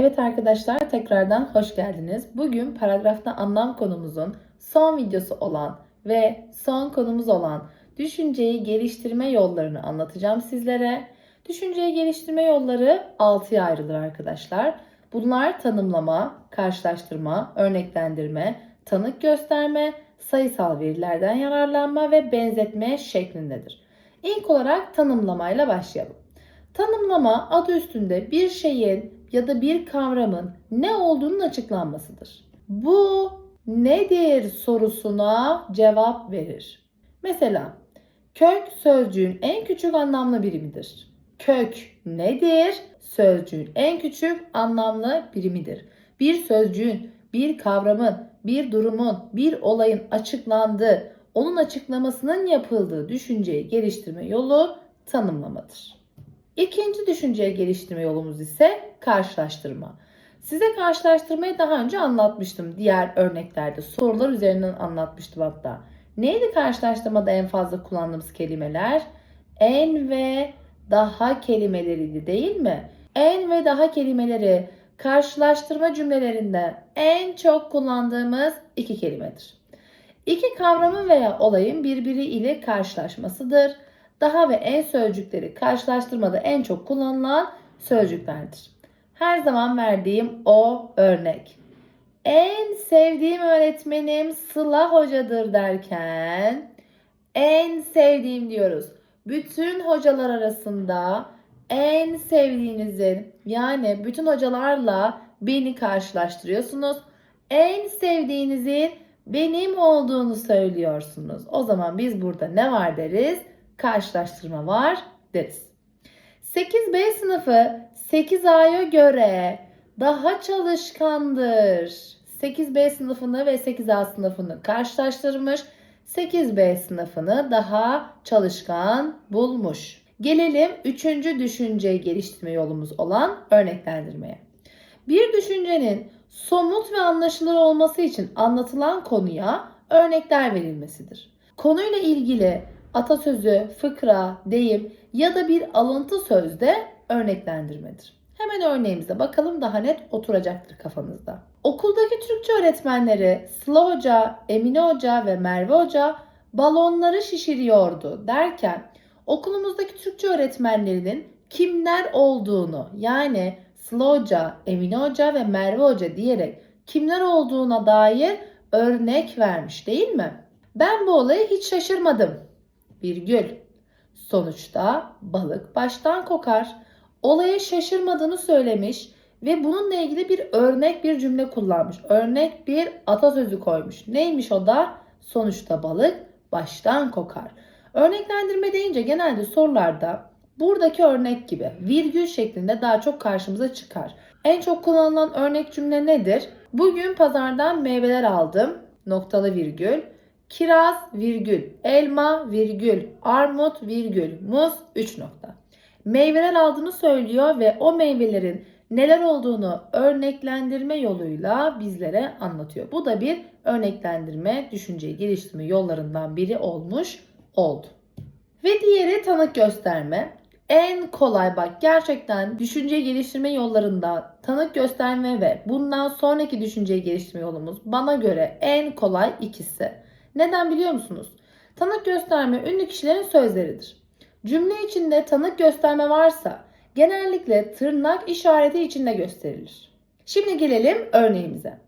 Evet arkadaşlar tekrardan hoş geldiniz. Bugün paragrafta anlam konumuzun son videosu olan ve son konumuz olan düşünceyi geliştirme yollarını anlatacağım sizlere. Düşünceyi geliştirme yolları 6'ya ayrılır arkadaşlar. Bunlar tanımlama, karşılaştırma, örneklendirme, tanık gösterme, sayısal verilerden yararlanma ve benzetme şeklindedir. İlk olarak tanımlamayla başlayalım. Tanımlama adı üstünde bir şeyin ya da bir kavramın ne olduğunun açıklanmasıdır. Bu nedir sorusuna cevap verir. Mesela kök sözcüğün en küçük anlamlı birimidir. Kök nedir? Sözcüğün en küçük anlamlı birimidir. Bir sözcüğün, bir kavramın, bir durumun, bir olayın açıklandığı, onun açıklamasının yapıldığı düşünceyi geliştirme yolu tanımlamadır. İkinci düşünceye geliştirme yolumuz ise karşılaştırma. Size karşılaştırmayı daha önce anlatmıştım diğer örneklerde. Sorular üzerinden anlatmıştım hatta. Neydi karşılaştırmada en fazla kullandığımız kelimeler? En ve daha kelimeleriydi değil mi? En ve daha kelimeleri karşılaştırma cümlelerinde en çok kullandığımız iki kelimedir. İki kavramın veya olayın birbiri ile karşılaşmasıdır. Daha ve en sözcükleri karşılaştırmada en çok kullanılan sözcüklerdir. Her zaman verdiğim o örnek. En sevdiğim öğretmenim Sıla hocadır derken en sevdiğim diyoruz. Bütün hocalar arasında en sevdiğinizin yani bütün hocalarla beni karşılaştırıyorsunuz. En sevdiğinizin benim olduğunu söylüyorsunuz. O zaman biz burada ne var deriz? Karşılaştırma var deriz. 8B sınıfı 8A'ya göre daha çalışkandır. 8B sınıfını ve 8A sınıfını karşılaştırmış. 8B sınıfını daha çalışkan bulmuş. Gelelim üçüncü düşünceyi geliştirme yolumuz olan örneklendirmeye. Bir düşüncenin somut ve anlaşılır olması için anlatılan konuya örnekler verilmesidir. Konuyla ilgili atasözü, fıkra, deyim ya da bir alıntı sözde örneklendirmedir. Hemen örneğimize bakalım daha net oturacaktır kafanızda. Okuldaki Türkçe öğretmenleri Sıla Hoca, Emine Hoca ve Merve Hoca balonları şişiriyordu derken okulumuzdaki Türkçe öğretmenlerinin kimler olduğunu yani Sıla Hoca, Emine Hoca ve Merve Hoca diyerek kimler olduğuna dair örnek vermiş değil mi? Ben bu olayı hiç şaşırmadım. Virgül. Sonuçta balık baştan kokar. Olaya şaşırmadığını söylemiş ve bununla ilgili bir örnek bir cümle kullanmış. Örnek bir atasözü koymuş. Neymiş o da? Sonuçta balık baştan kokar. Örneklendirme deyince genelde sorularda buradaki örnek gibi virgül şeklinde daha çok karşımıza çıkar. En çok kullanılan örnek cümle nedir? Bugün pazardan meyveler aldım. Noktalı virgül. Kiraz virgül, elma virgül, armut virgül, muz 3 nokta. Meyveler aldığını söylüyor ve o meyvelerin neler olduğunu örneklendirme yoluyla bizlere anlatıyor. Bu da bir örneklendirme, düşünceyi geliştirme yollarından biri olmuş oldu. Ve diğeri tanık gösterme. En kolay bak gerçekten düşünceyi geliştirme yollarında tanık gösterme ve bundan sonraki düşünceyi geliştirme yolumuz bana göre en kolay ikisi. Neden biliyor musunuz? Tanık gösterme ünlü kişilerin sözleridir. Cümle içinde tanık gösterme varsa genellikle tırnak işareti içinde gösterilir. Şimdi gelelim örneğimize.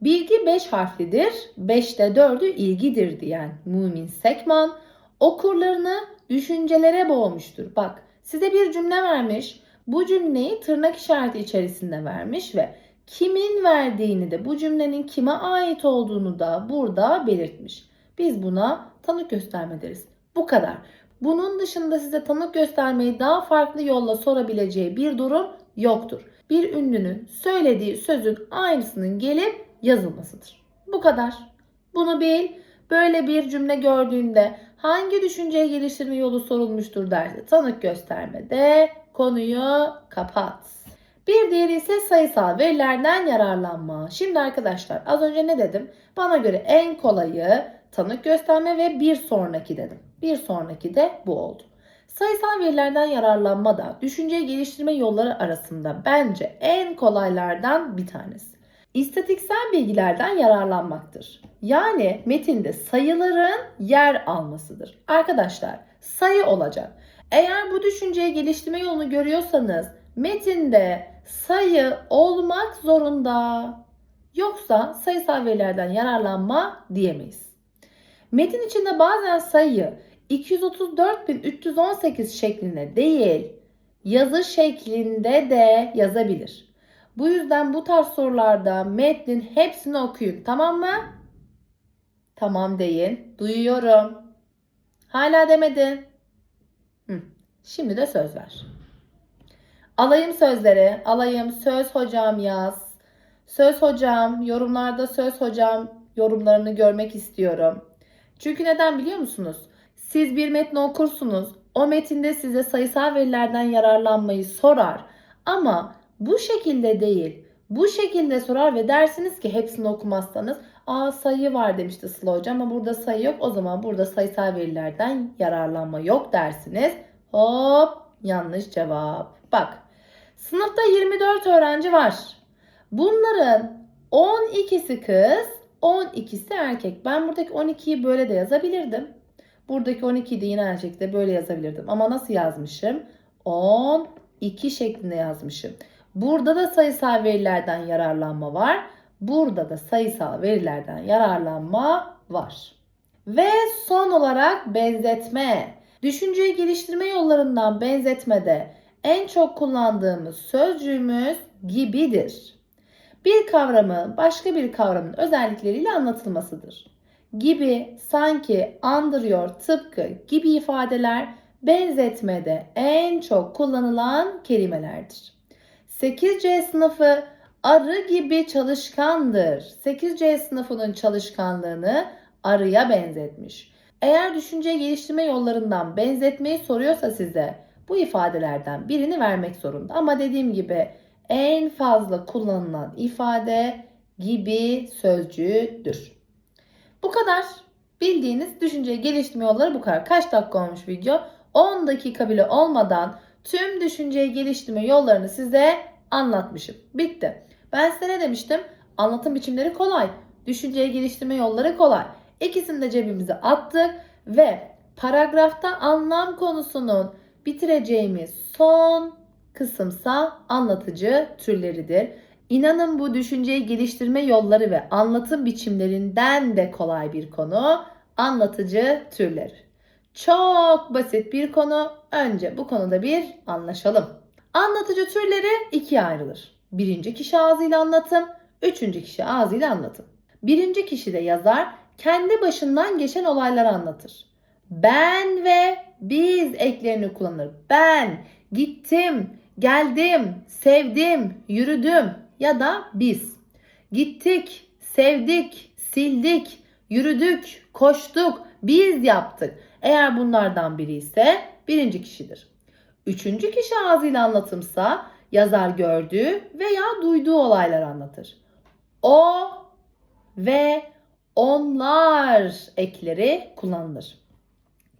Bilgi 5 harflidir, 5'te 4'ü ilgidir diyen Mümin Sekman okurlarını düşüncelere boğmuştur. Bak size bir cümle vermiş. Bu cümleyi tırnak işareti içerisinde vermiş ve kimin verdiğini de bu cümlenin kime ait olduğunu da burada belirtmiş. Biz buna tanık gösterme deriz. Bu kadar. Bunun dışında size tanık göstermeyi daha farklı yolla sorabileceği bir durum yoktur. Bir ünlünün söylediği sözün aynısının gelip yazılmasıdır. Bu kadar. Bunu bil. Böyle bir cümle gördüğünde hangi düşünceyi geliştirme yolu sorulmuştur derse tanık göstermede konuyu kapat. Bir diğeri ise sayısal verilerden yararlanma. Şimdi arkadaşlar az önce ne dedim? Bana göre en kolayı tanık gösterme ve bir sonraki dedim. Bir sonraki de bu oldu. Sayısal verilerden yararlanma da düşünceyi geliştirme yolları arasında bence en kolaylardan bir tanesi. İstatiksel bilgilerden yararlanmaktır. Yani metinde sayıların yer almasıdır. Arkadaşlar sayı olacak. Eğer bu düşünceyi geliştirme yolunu görüyorsanız metinde sayı olmak zorunda. Yoksa sayısal verilerden yararlanma diyemeyiz. Metin içinde bazen sayıyı 234.318 şeklinde değil, yazı şeklinde de yazabilir. Bu yüzden bu tarz sorularda metnin hepsini okuyun. Tamam mı? Tamam deyin. Duyuyorum. Hala demedin. Hı. Şimdi de söz ver. Alayım sözleri. Alayım söz hocam yaz. Söz hocam yorumlarda söz hocam yorumlarını görmek istiyorum. Çünkü neden biliyor musunuz? Siz bir metni okursunuz. O metinde size sayısal verilerden yararlanmayı sorar. Ama bu şekilde değil. Bu şekilde sorar ve dersiniz ki hepsini okumazsanız aa sayı var demişti Sıla hocam ama burada sayı yok. O zaman burada sayısal verilerden yararlanma yok dersiniz. Hop yanlış cevap. Bak sınıfta 24 öğrenci var. Bunların 12'si kız, 12'si erkek. Ben buradaki 12'yi böyle de yazabilirdim. Buradaki 12'yi de yine şekilde böyle yazabilirdim. Ama nasıl yazmışım? 12 şeklinde yazmışım. Burada da sayısal verilerden yararlanma var. Burada da sayısal verilerden yararlanma var. Ve son olarak benzetme. Düşünceyi geliştirme yollarından benzetmede en çok kullandığımız sözcüğümüz gibidir. Bir kavramın başka bir kavramın özellikleriyle anlatılmasıdır. Gibi, sanki, andırıyor, tıpkı gibi ifadeler benzetmede en çok kullanılan kelimelerdir. 8C sınıfı arı gibi çalışkandır. 8C sınıfının çalışkanlığını arıya benzetmiş. Eğer düşünce geliştirme yollarından benzetmeyi soruyorsa size bu ifadelerden birini vermek zorunda. Ama dediğim gibi en fazla kullanılan ifade gibi sözcüğüdür. Bu kadar. Bildiğiniz düşünceyi geliştirme yolları bu kadar. Kaç dakika olmuş video? 10 dakika bile olmadan tüm düşünceyi geliştirme yollarını size anlatmışım. Bitti. Ben size ne demiştim? Anlatım biçimleri kolay. Düşünceyi geliştirme yolları kolay. İkisini de cebimize attık ve paragrafta anlam konusunun bitireceğimiz son kısımsa anlatıcı türleridir. İnanın bu düşünceyi geliştirme yolları ve anlatım biçimlerinden de kolay bir konu anlatıcı türleri. Çok basit bir konu. Önce bu konuda bir anlaşalım. Anlatıcı türleri ikiye ayrılır. Birinci kişi ağzıyla anlatım, üçüncü kişi ağzıyla anlatım. Birinci kişi de yazar kendi başından geçen olayları anlatır. Ben ve biz eklerini kullanır. Ben gittim, geldim, sevdim, yürüdüm ya da biz. Gittik, sevdik, sildik, yürüdük, koştuk, biz yaptık. Eğer bunlardan biri ise birinci kişidir. Üçüncü kişi ağzıyla anlatımsa yazar gördüğü veya duyduğu olaylar anlatır. O ve onlar ekleri kullanılır.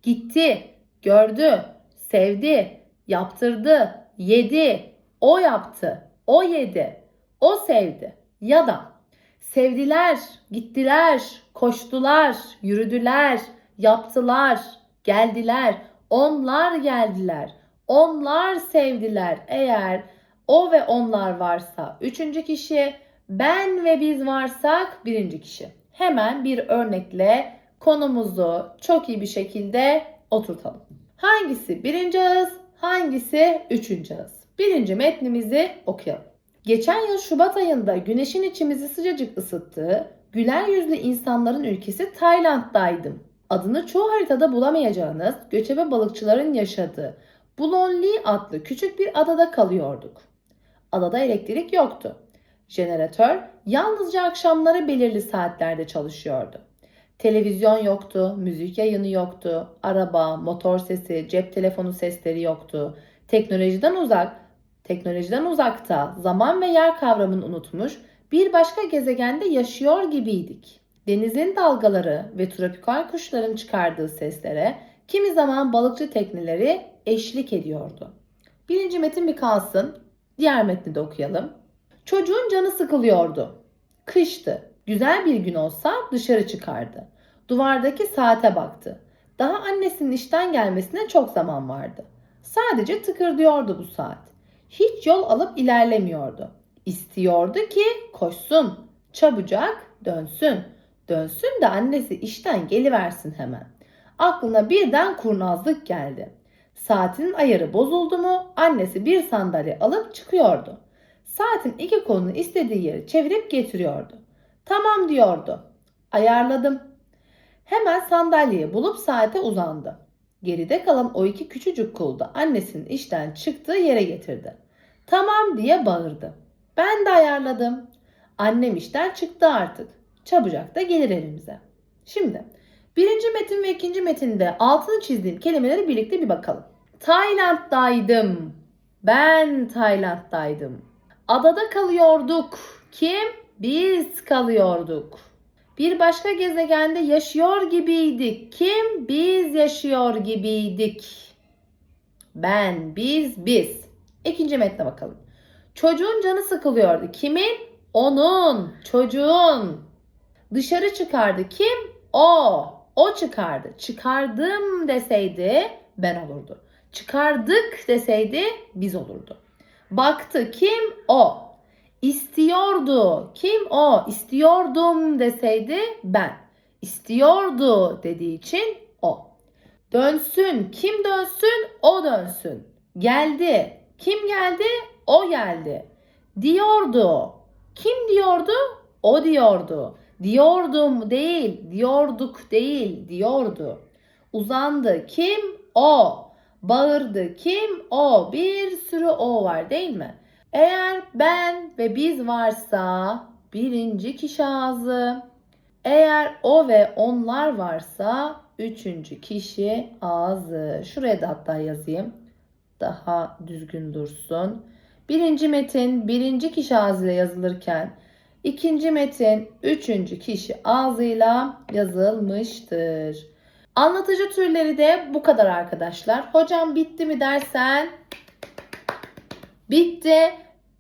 Gitti, gördü, sevdi, yaptırdı, yedi, o yaptı, o yedi, o sevdi ya da sevdiler, gittiler, koştular, yürüdüler, yaptılar, geldiler, onlar geldiler, onlar sevdiler. Eğer o ve onlar varsa üçüncü kişi, ben ve biz varsak birinci kişi. Hemen bir örnekle konumuzu çok iyi bir şekilde oturtalım. Hangisi birinci ağız, hangisi üçüncü ağız? Birinci metnimizi okuyalım. Geçen yıl Şubat ayında güneşin içimizi sıcacık ısıttığı, güler yüzlü insanların ülkesi Tayland'daydım. Adını çoğu haritada bulamayacağınız göçebe balıkçıların yaşadığı Bulonli adlı küçük bir adada kalıyorduk. Adada elektrik yoktu. Jeneratör yalnızca akşamları belirli saatlerde çalışıyordu. Televizyon yoktu, müzik yayını yoktu, araba, motor sesi, cep telefonu sesleri yoktu. Teknolojiden uzak, teknolojiden uzakta zaman ve yer kavramını unutmuş bir başka gezegende yaşıyor gibiydik. Denizin dalgaları ve tropikal kuşların çıkardığı seslere kimi zaman balıkçı tekneleri eşlik ediyordu. Birinci metin bir kalsın. Diğer metni de okuyalım. Çocuğun canı sıkılıyordu. Kıştı. Güzel bir gün olsa dışarı çıkardı. Duvardaki saate baktı. Daha annesinin işten gelmesine çok zaman vardı. Sadece tıkırdıyordu bu saat. Hiç yol alıp ilerlemiyordu. İstiyordu ki koşsun, çabucak dönsün. Dönsün de annesi işten geliversin hemen. Aklına birden kurnazlık geldi. Saatinin ayarı bozuldu mu annesi bir sandalye alıp çıkıyordu. Saatin iki kolunu istediği yere çevirip getiriyordu. Tamam diyordu. Ayarladım. Hemen sandalyeyi bulup saate uzandı. Geride kalan o iki küçücük kolu da annesinin işten çıktığı yere getirdi. Tamam diye bağırdı. Ben de ayarladım. Annem işten çıktı artık. Çabucak da gelir elimize. Şimdi birinci metin ve ikinci metinde altını çizdiğim kelimeleri birlikte bir bakalım. Tayland'daydım. Ben Tayland'daydım. Adada kalıyorduk. Kim? Biz kalıyorduk. Bir başka gezegende yaşıyor gibiydik. Kim? Biz yaşıyor gibiydik. Ben, biz, biz. İkinci metne bakalım. Çocuğun canı sıkılıyordu. Kimin? Onun, çocuğun. Dışarı çıkardı. Kim? O. O çıkardı. Çıkardım deseydi ben olurdu. Çıkardık deseydi biz olurdu. Baktı. Kim? O. İstiyordu. Kim o? İstiyordum deseydi ben. İstiyordu dediği için o. Dönsün. Kim dönsün? O dönsün. Geldi. Kim geldi? O geldi. Diyordu. Kim diyordu? O diyordu. Diyordum değil, diyorduk değil, diyordu. Uzandı. Kim? O. Bağırdı. Kim? O. Bir sürü o var değil mi? Eğer ben ve biz varsa birinci kişi ağzı. Eğer o ve onlar varsa üçüncü kişi ağzı. Şuraya da hatta yazayım. Daha düzgün dursun. Birinci metin birinci kişi ağzıyla yazılırken ikinci metin üçüncü kişi ağzıyla yazılmıştır. Anlatıcı türleri de bu kadar arkadaşlar. Hocam bitti mi dersen bitti.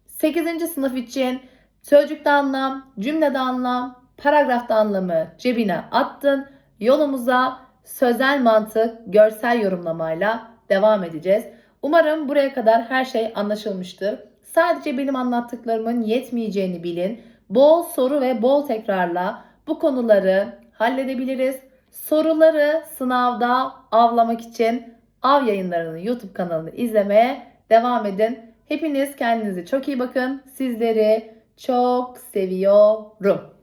8. sınıf için sözcükte anlam, cümlede anlam, paragrafta anlamı cebine attın. Yolumuza sözel mantık, görsel yorumlamayla devam edeceğiz. Umarım buraya kadar her şey anlaşılmıştır. Sadece benim anlattıklarımın yetmeyeceğini bilin. Bol soru ve bol tekrarla bu konuları halledebiliriz. Soruları sınavda avlamak için Av Yayınları'nın YouTube kanalını izlemeye devam edin. Hepiniz kendinize çok iyi bakın. Sizleri çok seviyorum.